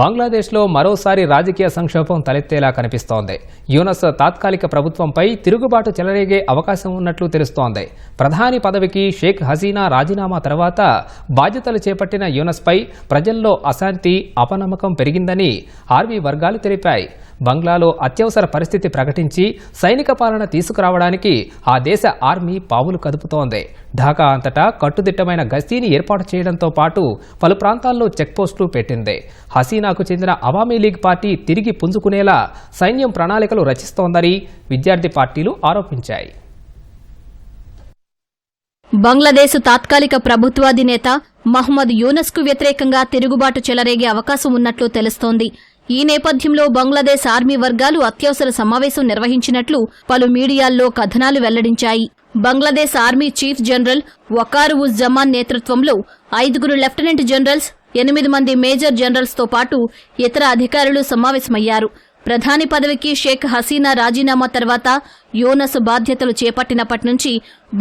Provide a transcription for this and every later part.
బంగ్లాదేశ్లో మరోసారి రాజకీయ సంక్షోభం తలెత్తేలా కనిపిస్తోంది. యూనస్ తాత్కాలిక ప్రభుత్వంపై తిరుగుబాటు చెలరేగే అవకాశం ఉన్నట్లు తెలుస్తోంది. ప్రధాని పదవికి షేక్ హసీనా రాజీనామా తర్వాత బాధ్యతలు చేపట్టిన యూనస్పై ప్రజల్లో అశాంతి అపనమ్మకం పెరిగిందని ఆర్మీ వర్గాలు తెలిపాయి. బంగ్లాలో అత్యవసర పరిస్థితి ప్రకటించి సైనిక పాలన తీసుకురావడానికి ఆ దేశ ఆర్మీ పావులు కదుపుతోంది. ఢాకా అంతటా కట్టుదిట్టమైన గస్తీని ఏర్పాటు చేయడంతో పాటు పలు ప్రాంతాల్లో చెక్పోస్టులు పెట్టింది. హసీనాకు చెందిన అవామీ లీగ్ పార్టీ తిరిగి పుంజుకునేలా సైన్యం ప్రణాళికలు రచిస్తోందని విద్యార్థి పార్టీలు ఆరోపించాయి. బంగ్లాదేశ్ తాత్కాలిక ప్రభుత్వాధినేత మహ్మద్ యూనస్కు వ్యతిరేకంగా తిరుగుబాటు చెలరేగే అవకాశం ఉన్నట్లు తెలుస్తోంది. ఈ నేపథ్యంలో బంగ్లాదేశ్ ఆర్మీ వర్గాలు అత్యవసర సమావేశం నిర్వహించినట్లు పలు మీడియాల్లో కథనాలు వెల్లడించాయి. Bangladesh army chief general Waker uz Zaman నేతృత్వంలో ఐదుగురు లెఫ్టినెంట్ జనరల్స్ ఎనిమిది మంది మేజర్ జనరల్స్తో పాటు ఇతర అధికారులు సమావేశమయ్యారు. ప్రధాని పదవికి షేక్ హసీనా రాజీనామా తర్వాత యోనస్ బాధ్యతలు చేపట్టినప్పటి నుంచి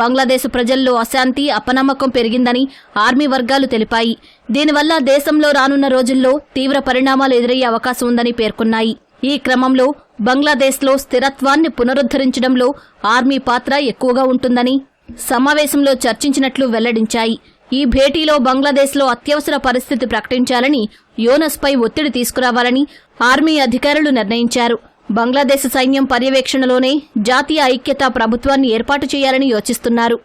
బంగ్లాదేశ్ ప్రజల్లో అశాంతి అపనమ్మకం పెరిగిందని ఆర్మీ వర్గాలు తెలిపాయి. దీనివల్ల దేశంలో రానున్న రోజుల్లో తీవ్ర పరిణామాలు ఎదురయ్యే అవకాశం ఉందని పేర్కొన్నాయి. ఈ క్రమంలో బంగ్లాదేశ్లో స్థిరత్వాన్ని పునరుద్ధరించడంలో ఆర్మీ పాత్ర ఎక్కువగా ఉంటుందని సమావేశంలో చర్చించినట్లు వెల్లడించాయి. ఈ భేటీలో బంగ్లాదేశ్లో అత్యవసర పరిస్థితి ప్రకటించాలని యోనస్పై ఒత్తిడి తీసుకురావాలని ఆర్మీ అధికారులు నిర్ణయించారు. బంగ్లాదేశ్ సైన్యం పర్యవేక్షణలోనే జాతీయ ఐక్యతా ప్రభుత్వాన్ని ఏర్పాటు చేయాలని యోచిస్తున్నారు.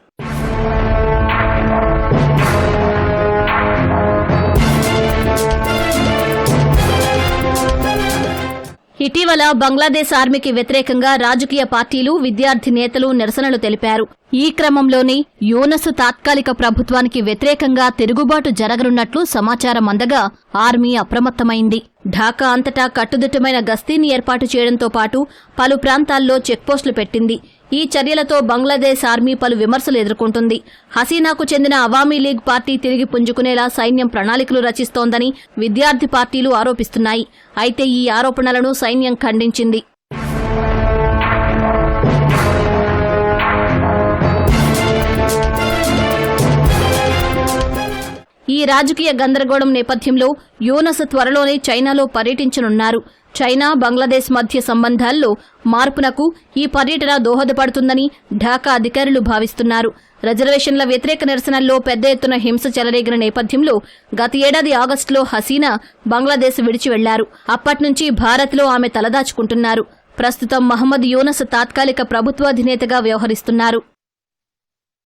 ఇటీవల బంగ్లాదేశ్ ఆర్మీకి వ్యతిరేకంగా రాజకీయ పార్టీలు విద్యార్థి నేతలు నిరసనలు తెలిపారు. ఈ క్రమంలోనే యూనస్ తాత్కాలిక ప్రభుత్వానికి వ్యతిరేకంగా తిరుగుబాటు జరగనున్నట్లు సమాచారం అందగా ఆర్మీ అప్రమత్తమైంది. ఢాకా అంతటా కట్టుదిట్టమైన గస్తీని ఏర్పాటు చేయడంతో పాటు పలు ప్రాంతాల్లో చెక్పోస్టులు పెట్టింది. ఈ చర్యలతో బంగ్లాదేశ్ ఆర్మీ పలు విమర్శలు ఎదుర్కొంటుంది. హసీనాకు చెందిన అవామీ లీగ్ పార్టీ తిరిగి పుంజుకునేలా సైన్యం ప్రణాళికలు రచిస్తోందని విద్యార్థి పార్టీలు ఆరోపిస్తున్నాయి. అయితే ఈ ఆరోపణలను సైన్యం ఖండించింది. ఈ రాజకీయ గందరగోళం నేపథ్యంలో యూనస్ త్వరలోనే చైనాలో పర్యటించనున్నారు. చైనా బంగ్లాదేశ్ మధ్య సంబంధాల్లో మార్పునకు ఈ పర్యటన దోహదపడుతుందని ఢాకా అధికారులు భావిస్తున్నారు. రిజర్వేషన్ల వ్యతిరేక నిరసనల్లో పెద్ద ఎత్తున హింస చెలరేగిన నేపథ్యంలో గత ఏడాది ఆగస్టులో హసీనా బంగ్లాదేశ్ విడిచి వెళ్ళారు. అప్పట్నుంచి భారత్లో ఆమె తలదాచుకుంటున్నారు. ప్రస్తుతం మహమ్మద్ యూనస్ తాత్కాలిక ప్రభుత్వాధినేతగా వ్యవహరిస్తున్నారు.